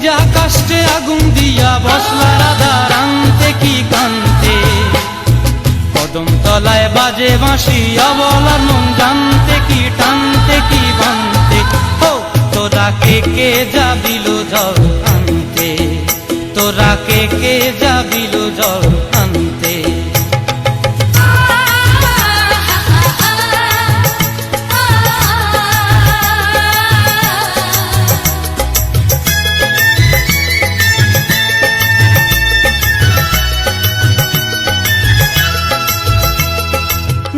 ভিজা কষ্টে আগুন দিয়া বসলা রাধা রান্তে কি কান্তে? কদম তলায় বাজে বাঁশি অবলার মন জানতে কি টানতে, কি বানতে? ও তোরা কে কে যা দিল জল আনতে? তোরা কে কে যা দিল জল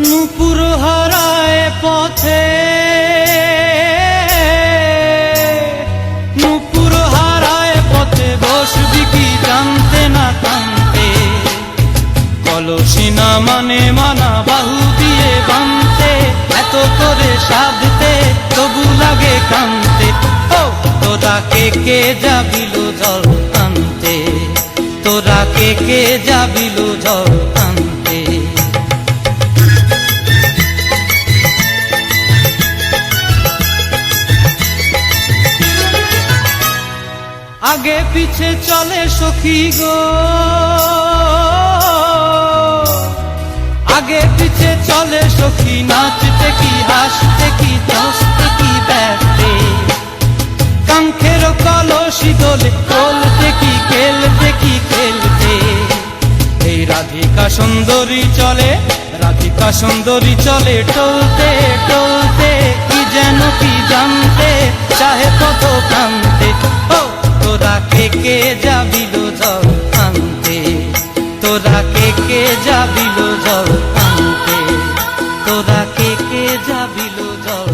নুপুর হারায় পথে। নুপুর হারায় পথে বসবি কি জানতে না কানতে কলসি না মানে মানা, বাহু দিয়ে বানতে। এত করে সাধতে, তবু লাগে কানতে। ও, তোরা কে কে যাবিল জল আনতে? তোরা কে কে যাবিল জল আনতে? আগে পিছে চলে সখী গো। আগে পিছে চলে সখী, নাচতে কি, হাসতে কি দশতে কি, ব্যাটে। কাঙ্ক্ষের কলসি দোলে তোলতে কি, খেলতে কি, খেলতে। এই রাধিকা সুন্দরী চলে, রাধিকা সুন্দরী চলে, টলতে টলতে, কি যেন কি জানতে, চাহে কত তোরা তোরা কে কে যাবিল জল আনতে? তোরা কে কে যাবিল জল